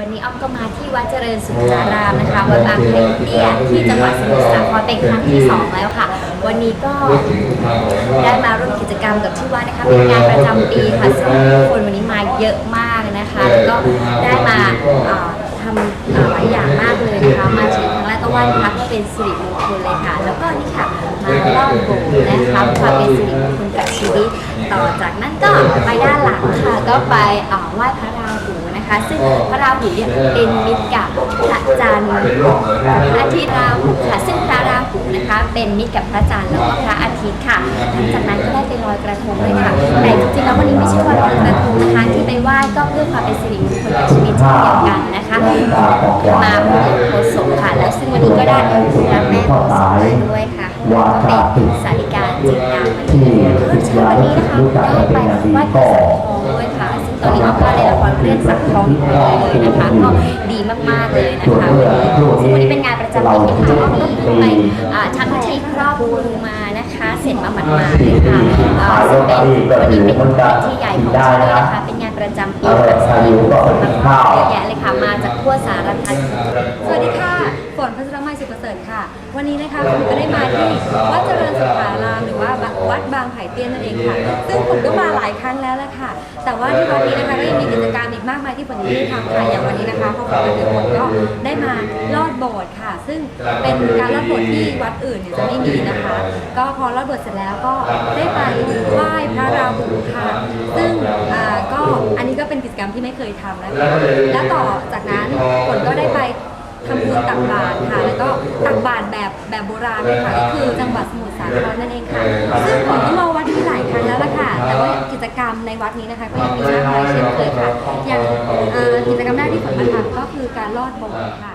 วันนี้อ้อมก็มาที่วัดเจริญสุขารามนะคะวัดบางไผ่เตี้ยที่จังหวัดสมุทรสาครเป็นครั้งที่สองแล้วค่ะ วันนี้ก็ได้มาร่วมกิจกรรมกับที่วัดนะคะเป็นงานประจำปีค่ะซึ่งคนวันนี้มาเยอะมากนะคะแล้วก็ได้มาเอ่อทำเอ่อหลายอย่างมากเลยนะคะมาถึงครั้งแรกก็ไหว้พระเพื่อเป็นสิริมงคลเลยค่ะ แล้วก็นี่ค่ะมาลอดโบสถ์นะคะเพื่อเป็นสิริมงคลกับชีวิต ต่อจากนั้นก็ไปด้านหลังค่ะ ก็ไปเอ่อไหว้พระราหูนะคะ ซึ่งพระราหูเนี่ยเป็นมิตรกับพระจันทร์พระอาทิตย์ราหูค่ะ ซึ่งพระราหูนะคะ เป็นมิตรกับพระจันทร์แล้วก็พระอาทิตย์ค่ะหลังจากนั้นก็ได้ไปลอยกระทงเลยค่ะ แต่จริงๆแล้ววันนี้ไม่ใช่วันลอยกระทงนะคะที่ไปไหว้ก็เพื่อความเป็นสิริมงคลกับชีวิตเช่นเดียวกันนะคะมาพระโพธิ์ศพค่ะ แล้วซึ่งวันนี้ก็ได้พระแม่โพธิ์ศพมาด้วยค่ะก็เป็นสาริกาจินดามณีวันนี้นะคะได้ไปไหว้พระสั ละครเรื่องสังทองอยู่เลยนะคะก็ดีมากๆเลยนะคะซึ่งวันนี้เป็นงานประจำปีที่ค่ะอ้อมก็เพิ่งไปอ่าทำพิธีครอบครูมานะคะ เสร็จมาหมาดๆเลยค่ะอ่าซึ่งเป็นวันนี้เป็นที่ใหญ่ของที่นี่นะคะเป็นงานประจำปีค่ะสายบุญมากๆเยอะแยะเลยค่ะมาจากทั่วสารทิศสวัสดีค่ะฝนพัชรมัยสุขประเสริฐค่ะ วันนี้นะคะผมก็ได้มาที่วัดเจริญสุขารามหรือว่าวัดบางไผ่เตี้ยนนั่นเองค่ะ ซึ่งผมก็มาหลายครั้งแล้วแหละค่ะ แต่ว่าที่วัดนี้นะคะก็ยังมีกิจกรร มอีกมากมายที่ฝนยังไม่ได้ทำค่ะอย่างวันนี้นะคะพอฝนมาถึงฝนก็ได้มาลอดโบสถ์ค่ะ ซึ่งเป็นการลอดโบสถ์ที่วัดอื่นเนี่ยจะไม่มีนะคะ ก็พอลอดโบสถ์เสร็จแล้วก็ได้ไปไหว้พระราหูค่ะ ซึ่งอ่าก็อันนี้ก็เป็นกิจกรรมที่ไม่เคยทำนะคะแล้วต่อจากนั้นฝนก็ได้ไปทำบุญตักบาตรค่ะ แล้วก็ตักบาตรแบบแบบโบราณเลยค่ะก็คือจังหวัดสมุทรสาครนั่นเองค่ะ ซึ่งผมก็มาวัดที่หลายครั้งแล้วล่ะค่ะ แต่ว่ากิ จกรรมในวัดนี้นะคะก็ยังมีมากมายเช่นเคยค่ะอย่างเอ่อกิจกรรมแรกที่ฝนมาทำก็คือการลอดโบสถ์ค่ะ